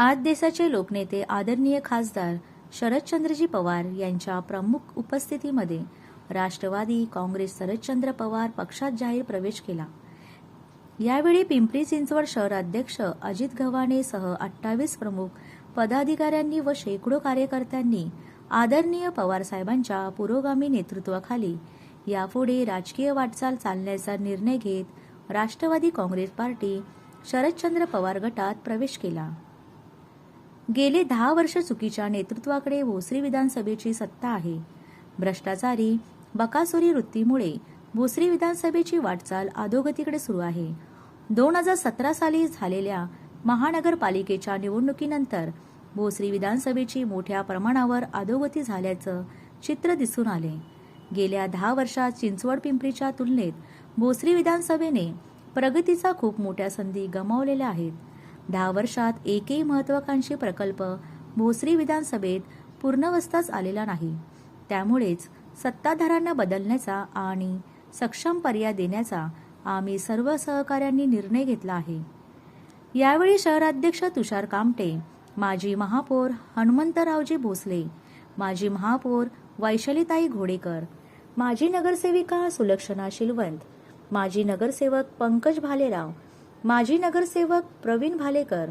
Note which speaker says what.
Speaker 1: आज देशाचे लोकनेते आदरणीय खासदार शरदचंद्रजी पवार यांच्या प्रमुख उपस्थितीमध्ये राष्ट्रवादी काँग्रेस शरदचंद्र पवार पक्षात जाहीर प्रवेश केला. यावेळी पिंपरी चिंचवड शहर अध्यक्ष अजित गव्हाणेसह अठ्ठावीस प्रमुख पदाधिकाऱ्यांनी व शेकडो कार्यकर्त्यांनी आदरणीय पवार साहेबांच्या पुरोगामी नेतृत्वाखाली यापुढे राजकीय वाटचाल चालण्याचा निर्णय घेत राष्ट्रवादी काँग्रेस पार्टी शरदचंद्र पवार गटात प्रवेश केला. गेले दहा वर्ष चुकीच्या नेतृत्वाकडे भोसरी विधानसभेची सत्ता आहे. भ्रष्टाचारी बकासुरी वृत्तीमुळे भोसरी विधानसभेची वाटचाल अधोगतीकडे सुरू आहे. दोन हजार सतरा साली झालेल्या महानगरपालिकेच्या निवडणुकीनंतर भोसरी विधानसभेची मोठ्या प्रमाणावर अधोगती झाल्याचं चित्र दिसून आले. गेल्या दहा वर्षात चिंचवड पिंपरीच्या तुलनेत भोसरी विधानसभेने प्रगतीचा खूप मोठ्या संधी गमावलेल्या आहेत. दहा वर्षात एकही महत्वाकांक्षी प्रकल्प भोसरी विधानसभेत पूर्णवस्थाच आलेला नाही. त्यामुळेच सत्ताधाऱ्यांना बदलण्याचा आणि सक्षम पर्याय देण्याचा आम्ही सर्व सहकाऱ्यांनी निर्णय घेतला आहे. यावेळी शहराध्यक्ष तुषार कामटे माजी महापौर हनुमंतरावजी भोसले माजी महापौर वैशालीताई घोडेकर माजी नगरसेविका सुलक्षणा शिलवंत माजी नगरसेवक पंकज भालेराव माजी नगरसेवक प्रवीण भालेकर.